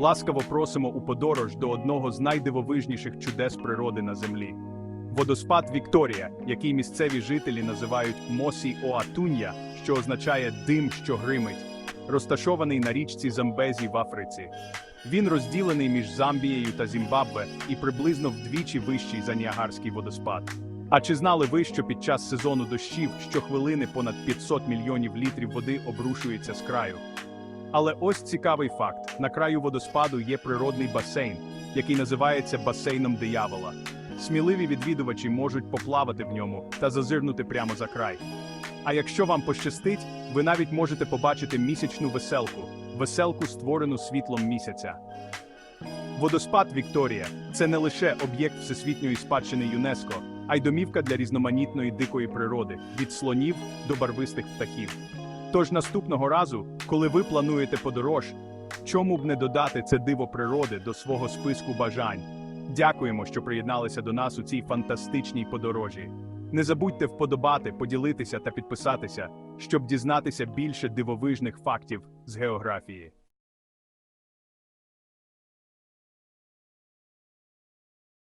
Ласкаво просимо у подорож до одного з найдивовижніших чудес природи на землі. Водоспад Вікторія, який місцеві жителі називають Мосі Оатунья, що означає дим, що гримить, розташований на річці Замбезі в Африці. Він розділений між Замбією та Зімбабве і приблизно вдвічі вищий за Ніагарський водоспад. А чи знали ви, що під час сезону дощів щохвилини понад 500 мільйонів літрів води обрушується з краю? Але ось цікавий факт: на краю водоспаду є природний басейн, який називається басейном диявола. Сміливі відвідувачі можуть поплавати в ньому та зазирнути прямо за край. А якщо вам пощастить, ви навіть можете побачити місячну веселку, веселку, створену світлом місяця. Водоспад Вікторія це не лише об'єкт всесвітньої спадщини ЮНЕСКО, а й домівка для різноманітної дикої природи від слонів до барвистих птахів. Тож наступного разу, коли ви плануєте подорож, чому б не додати це диво природи до свого списку бажань? Дякуємо, що приєдналися до нас у цій фантастичній подорожі. Не забудьте вподобати, поділитися та підписатися, щоб дізнатися більше дивовижних фактів з географії.